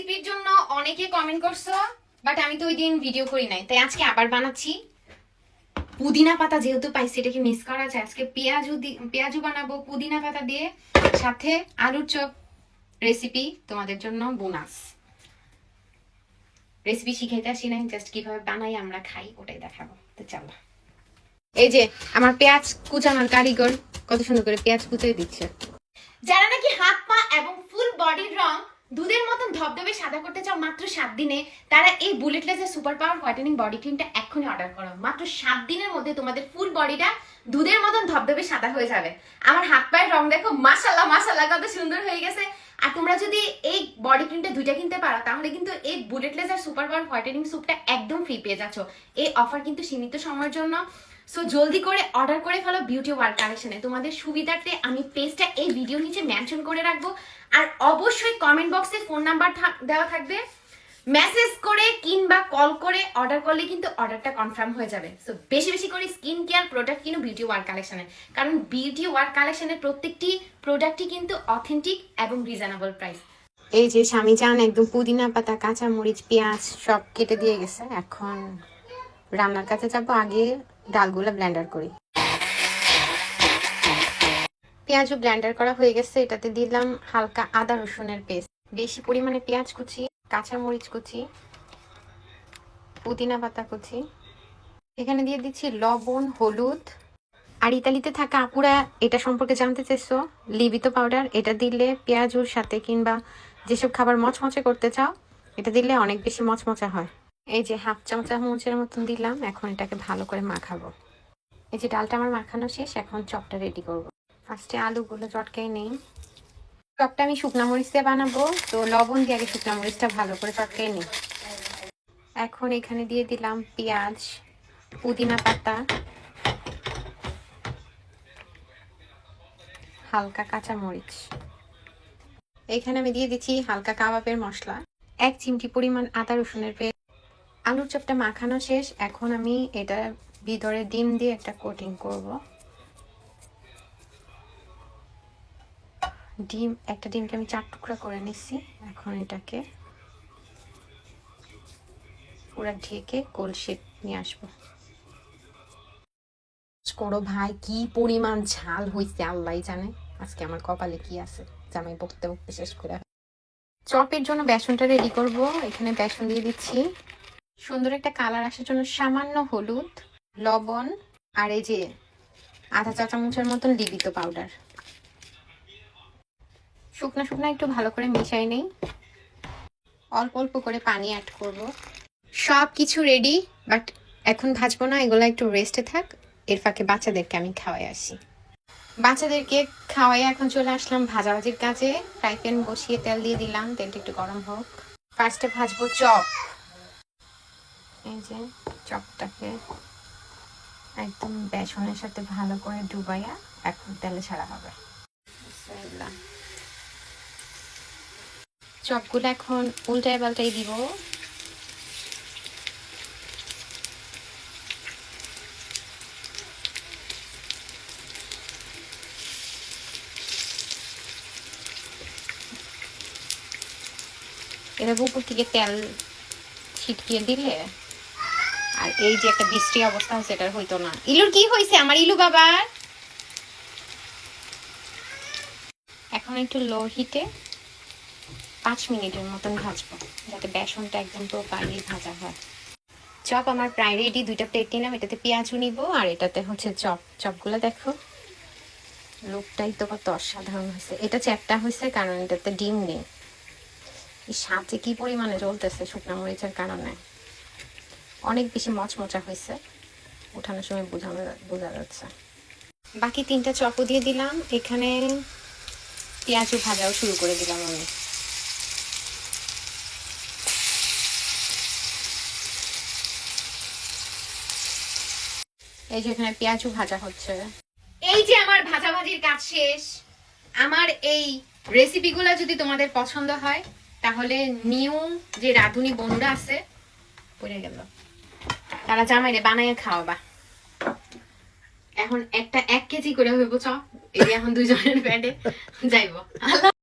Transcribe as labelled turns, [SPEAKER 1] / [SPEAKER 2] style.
[SPEAKER 1] রেসিপির জন্য অনেকে কমেন্ট করছ বাট আমি তো ওই দিন ভিডিও করি নাই। তাই আজকে আবার বানাচ্ছি। পুদিনা পাতা যেহেতু পাইছি, এটাকে মিস করা যায় আজকে পেঁয়াজু পেঁয়াজু বানাবো পুদিনা পাতা দিয়ে। সাথে আলুর চপ রেসিপি তোমাদের জন্য বোনাস রেসিপি শিখাইতে আসি নাই জাস্ট কীভাবে বানাই, আমরা খাই, ওটাই দেখাবো। তো চলো। এই যে, আমার পেঁয়াজ কুচানোর কারিগর, কত সুন্দর করে পেঁয়াজ কুচিয়ে দিচ্ছে। যারা নাকি হাত পা এবং ফুল বডির রং দুধের মতন ধবধবে সাদা করতে চাও মাত্র সাত দিনে, তারা এই বুলেট লেসের সুপার পাওয়ার হোয়াইটেনিং বডি ক্রিমটা এক্ষুনি অর্ডার করো। মাত্র সাত দিনের মধ্যে তোমাদের ফুল বডিটা দুধের মতন ধবধবে সাদা হয়ে যাবে। আমার হাত পায়ের রং দেখো মাসাল্লাহ মাসাল্লাহ কত সুন্দর হয়ে গেছে। আর তোমরা যদি এই বডি ক্রিমটা দুইটা কিনতে পারো, তাহলে কিন্তু এই bullet laser super power whitening স্যুপটা একদম ফ্রি পেয়ে যাচ্ছ। এই অফার কিন্তু সীমিত সময়ের জন্য। সো জলদি করে অর্ডার করে ফেলো বিউটি ওয়ার্ল্ড কালেকশনে তোমাদের সুবিধার্থে আমি পেজটা এই ভিডিও নিচে মেনশন করে রাখব। আর অবশ্যই কমেন্ট বক্সে ফোন নাম্বার দেওয়া থাকবে। মেসেজ করে কিংবা কল করে অর্ডার করলে কিন্তু অর্ডারটা কনফার্ম হয়ে যাবে। সো বেশি বেশি করে স্কিন কেয়ার প্রোডাক্ট কিনো বিউটি ওয়ার্ল্ড কালেকশনে কারণ বিউটি ওয়ার্ল্ড কালেকশনের প্রত্যেকটি প্রোডাক্টই কিন্তু অথেন্টিক এবং রিজনেবল প্রাইস এই যে স্বামী চান একদম পুদিনা পাতা কাঁচা মরিচ পেঁয়াজ সব কেটে দিয়ে গেছে। এখন রান্নার কাছে যাব আগে ডালগুলো ব্লেন্ডার করি। পেঁয়াজও ব্লেন্ডার করা হয়ে গেছে, এটাতে দিলাম হালকা আদা রসুনের পেস্ট। বেশি পরিমাণে পেঁয়াজ কুচি, কাঁচা মরিচ কুচি, পুদিনা পাতা কুচি। এখানে দিয়ে দিচ্ছি লবণ, হলুদ। আর ইতালিতে থাকা আপুরা এটা সম্পর্কে জানতে চাইছো লিবিত পাউডার, এটা দিলে পেঁয়াজুর সাথে কিংবা যেসব খাবার মচমচে করতে চাও, এটা দিলে অনেক বেশি মচমচা হয়। এই যে হাফ চামচা চামচের মতন দিলাম, এখন এটাকে ভালো করে মাখাবো। এই যে ডালটা আমার মাখানো শেষ, এখন চপটা রেডি করব। ফার্স্টে আলুগুলো চটকাই নেই। চপটা আমি শুকনা মরিচ দিয়ে বানাবো, তো লবণ দিয়ে আগে শুকনা মরিচটা ভালো করে চটকাই নিই। এখন এখানে দিয়ে দিলাম পেঁয়াজ, পুদিনা পাতা, হালকা কাঁচা মরিচ। এখানে আমি দিয়ে দিচ্ছি হালকা কাবাবের মশলা, এক চিমটি পরিমাণ আদা রসুনের পেস্ট। আলুর চপটা মাখানো শেষ, এখন আমি এটা ভিতরে ডিম দিয়ে একটা কোটিং করব। ডিম, একটা ডিমকে আমি চার টুকরা করে নিচ্ছি, এখন এটাকে পুরো ঢেকে শেপ নিয়ে আসব। করো ভাই, কি পরিমাণ ঝাল হইছে, আল্লাহ জানে। আজকে আমার কপালে কি আছে, জামাই বকতে বকতে শেষ করে। চপের জন্য বেসনটা রেডি করব, এখানে বেসন দিয়ে দিচ্ছি। সুন্দর একটা কালার আসার জন্য সামান্য হলুদ, লবণ আর এই যে আধা চা চামচের মতন লিবিত পাউডার। শুকনা শুকনা একটু ভালো করে মিশাই নেই। অল্প অল্প করে পানি অ্যাড করব। সব কিছু রেডি বাট এখন ভাজবো না, এগুলো একটু রেস্টে থাক। এর ফাঁকে বাচ্চাদেরকে আমি খাওয়াই আসি। বাচ্চাদেরকে খাওয়াই এখন চলে আসলাম ভাজাভাজির কাজে। ফ্রাই প্যান বসিয়ে তেল দিয়ে দিলাম, তেলটা একটু গরম হোক। ফার্স্টে ভাজবো চপ। এই যে চপটাকে একদম বেসনের সাথে ভালো করে ডুবাইয়া এখন তেলে ছাড়া হবে। চপগুলো এখন উল্টায় পাল্টাই দিব এর উপর থেকে তেল ছিটকিয়ে দিলে আর এই যে একটা বৃষ্টি অবস্থা হচ্ছে এটা হইতো না। ইলুর কি হয়েছে আমার ইলু বাবার। এখন একটু লো হিটে পাঁচ মিনিটের মতন ভাজবো, যাতে বেসনটা একদম প্রপারলি ভাজা হয়। চপ আমার প্রায় রেডি দুইটা প্লেট নিলাম, এটাতে পেঁয়াজও নিব, আর এটাতে হচ্ছে চপ। চপগুলো দেখো, লোকটাই তো কত অসাধারণ হয়েছে এটা চ্যাপটা হয়েছে কারণ এটাতে ডিম নেই। সাথে কি পরিমাণে জ্বলতেছে শুকনো মরিচের কারণে? অনেক বেশি মচমচা হয়েছে। ওঠানোর সময় বোঝানো বোঝা যাচ্ছে। বাকি তিনটা চপও দিয়ে দিলাম। এখানে পেঁয়াজও ভাজাও শুরু করে দিলাম আমি। এই যে এখানে পেঁয়াজও ভাজা হচ্ছে। এই যে আমার ভাজাভাজির কাজ শেষ। আমার এই রেসিপিগুলো যদি তোমাদের পছন্দ হয়, তাহলে নিউ যে রাঁধুনি বন্ধুরা আছে, পড়ে গেল। তারা জামাইরে খাওয়া খাওয়াবা। এখন একটা এক কেজি করে হইব, চ। এই এখন দুজনের প্যাডে যাইব।